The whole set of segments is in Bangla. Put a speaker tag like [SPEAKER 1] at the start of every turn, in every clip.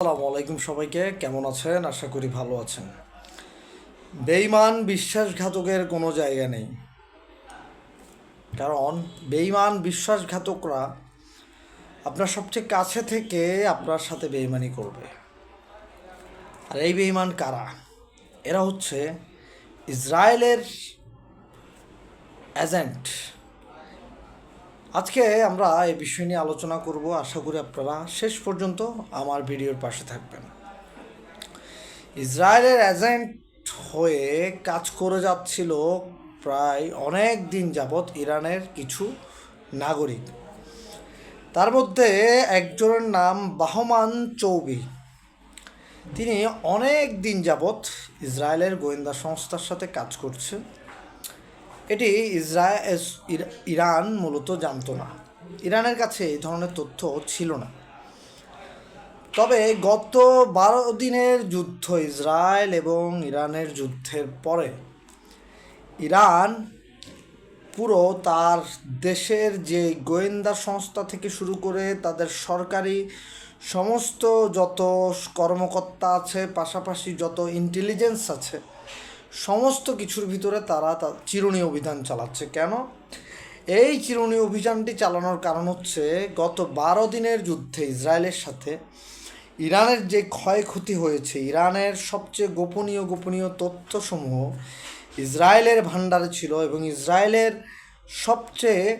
[SPEAKER 1] আসসালামু আলাইকুম সবাইকে, কেমন আছেন? আশা করি ভালো আছেন। বেইমান বিশ্বাসঘাতকের কোনো জায়গা নেই। কারণ বেইমান বিশ্বাসঘাতকরা আপনার সবচেয়ে কাছে থেকে আপনার সাথে বেইমানি করবে। আর এই বেইমান কারা? এরা হচ্ছে ইসরায়েলের এজেন্ট আজকে আমরা এই বিষয় নিয়ে আলোচনা করব। আশা করি আপনারা শেষ পর্যন্ত আমার ভিডিওর পাশে থাকবেন। ইসরায়েলের এজেন্ট হয়ে কাজ করে যাচ্ছিল প্রায় অনেক দিন যাবৎ ইরানের কিছু নাগরিক। তার মধ্যে একজনের নাম বাহমান চৌবি। তিনি অনেক দিন যাবৎ ইসরায়েলের গোয়েন্দা সংস্থার সাথে কাজ করছেন। এটি ইসরায়েল ইরান মূলত জানত না। ইরানের কাছে এই ধরনের তথ্য ছিল না। তবে গত বারো দিনের যুদ্ধ ইসরায়েল এবং ইরানের যুদ্ধের পরে ইরান পুরো তার দেশের যে গোয়েন্দা সংস্থা থেকে শুরু করে তাদের সরকারি সমস্ত যত কর্মকর্তা আছে, পাশাপাশি যত ইন্টেলিজেন্স আছে সমস্ত কিছুর ভিতরে তারা চিরুনি অভিযান চালাচ্ছে। কেন? এই চিরুনি অভিযানটি চালানোর কারণ হচ্ছে গত বারো দিনের যুদ্ধে ইসরায়েলের সাথে ইরানের যে ক্ষয়ক্ষতি হয়েছে, ইরানের সবচেয়ে গোপনীয় গোপনীয় তথ্যসমূহ ইসরায়েলের ভাণ্ডারে ছিল এবং ইসরায়েলের সবচেয়ে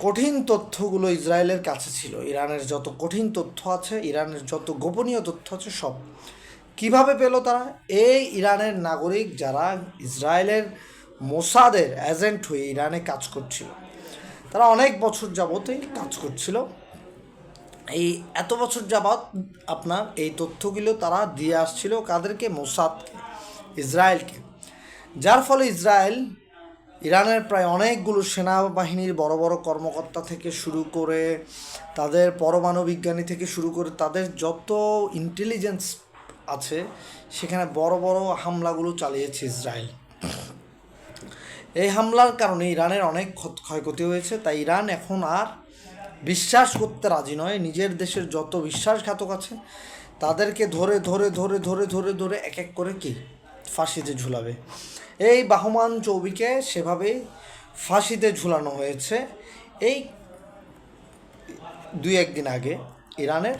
[SPEAKER 1] কঠিন তথ্যগুলো ইসরায়েলের কাছে ছিল। ইরানের যত কঠিন তথ্য আছে, ইরানের যত গোপনীয় তথ্য আছে, সব কীভাবে পেল তারা? এই ইরানের নাগরিক যারা ইসরায়েলের মোসাদের এজেন্ট হয়ে ইরানে কাজ করছিল। তারা অনেক বছর যাবতই কাজ করছিল। এই এত বছর যাবৎ আপনার এই তথ্যগুলো তারা দিয়ে আসছিল কাদেরকে? মোসাদকে, ইসরায়েলকে। যার ফলে ইসরায়েল ইরানের প্রায় অনেকগুলো সেনাবাহিনীর বড় বড় কর্মকর্তা থেকে শুরু করে, তাদের পরমাণু বিজ্ঞানী থেকে শুরু করে, তাদের যত ইন্টেলিজেন্স আছে, সেখানে বড় বড় হামলাগুলো চালিয়েছে ইসরায়েল। এই হামলার কারণে ইরানের অনেক ক্ষয়ক্ষতি হয়েছে, তাই ইরান এখন আর বিশ্বাস করতে রাজি নয়। নিজের দেশের যত বিশ্বাসঘাতক আছে, তাদেরকে ধরে ধরে ধরে ধরে ধরে ধরে এক এক করে কি? ফাঁসিতে ঝুলাবে। এই বাহমান চৌবিকে সেভাবেই ফাঁসিতে ঝুলানো হয়েছে। এই দুই একদিন আগে ইরানের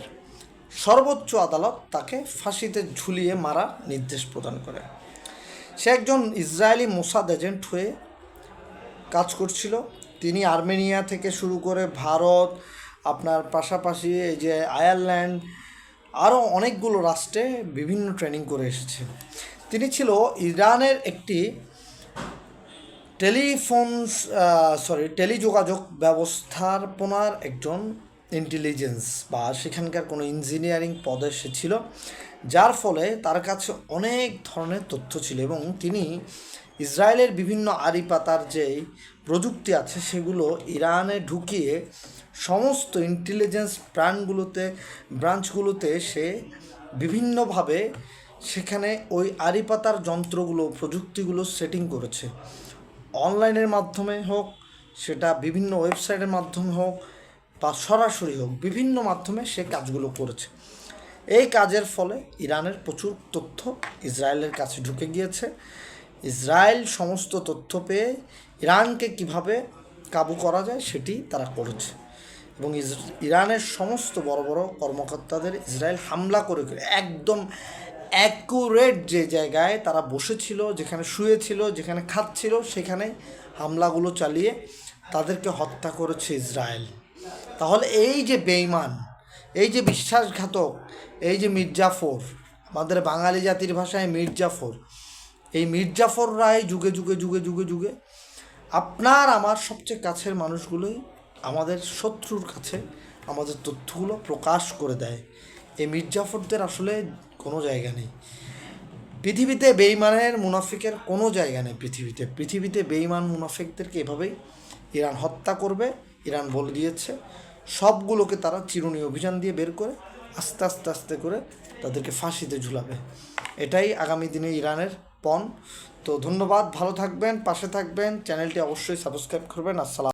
[SPEAKER 1] সর্বোচ্চ আদালত তাকে ফাঁসিতে ঝুলিয়ে মারার নির্দেশ প্রদান করে। সে একজন ইসরায়েলি মোসাদ এজেন্ট হয়ে কাজ করছিল। তিনি আর্মেনিয়া থেকে শুরু করে ভারত, আপনার পাশাপাশি এই যে আয়ারল্যান্ড, আরও অনেকগুলো রাষ্ট্রে বিভিন্ন ট্রেনিং করে এসেছে। তিনি ছিল ইরানের একটি টেলিফোন সরি টেলিযোগাযোগ ব্যবস্থাপনার একজন ইন্টেলিজেন্স বা সেখানকার কোনো ইঞ্জিনিয়ারিং পদে সে ছিল, যার ফলে তার কাছে অনেক ধরনের তথ্য ছিল এবং তিনি ইসরায়েলের বিভিন্ন আড়ি পাতার যে প্রযুক্তি আছে সেগুলো ইরানে ঢুকিয়ে সমস্ত ইন্টেলিজেন্স ব্রান্ডগুলোতে ব্রাঞ্চগুলোতে সে বিভিন্নভাবে সেখানে ওই আড়ি পাতার যন্ত্রগুলো, প্রযুক্তিগুলো সেটিং করেছে। অনলাইনের মাধ্যমে হোক, সেটা বিভিন্ন ওয়েবসাইটের মাধ্যমে হোক বা সরাসরি হোক, বিভিন্ন মাধ্যমে সে কাজগুলো করেছে। এই কাজের ফলে ইরানের প্রচুর তথ্য ইসরায়েলের কাছে ঢুকে গিয়েছে। ইসরায়েল সমস্ত তথ্য পেয়ে ইরানকে কীভাবে কাবু করা যায় সেটি তারা করেছে। এবং ইরানের সমস্ত বড় বড় কর্মকর্তাদের ইসরায়েল হামলা করে করে একদম অ্যাকুরেট যে জায়গায় তারা বসেছিল, যেখানে শুয়েছিল, যেখানে খাচ্ছিল সেখানে হামলাগুলো চালিয়ে তাদেরকে হত্যা করেছে ইসরায়েল। তাহলে এই যে বেইমান এই যে বিশ্বাসঘাতক, এই যে মির্জাফর, আমাদের বাঙালি জাতির ভাষায় মির্জাফর, এই মির্জাফর রায় যুগে যুগে যুগে যুগে যুগে আপনার, আমার সবচেয়ে কাছের মানুষগুলোই আমাদের শত্রুর কাছে আমাদের তথ্যগুলো প্রকাশ করে দেয়। এই মির্জাফরদের আসলে কোনো জায়গা নেই। পৃথিবীতে বেইমানের মুনাফিকের কোনো জায়গা নেই পৃথিবীতে। পৃথিবীতে বেইমান মুনাফিকদেরকে এভাবেই ইরান হত্যা করবে ইরান বলে দিয়েছে। সবগুলোকে তারা চিরুনি অভিযান দিয়ে বের করে আস্তে আস্তে আস্তে করে তাদেরকে ফাঁসিতে ঝুলাবে। এটাই আগামী দিনে ইরানের পণ। তো ধন্যবাদ, ভালো থাকবেন, পাশে থাকবেন। চ্যানেলটি অবশ্যই সাবস্ক্রাইব করবেন। আসসালাম।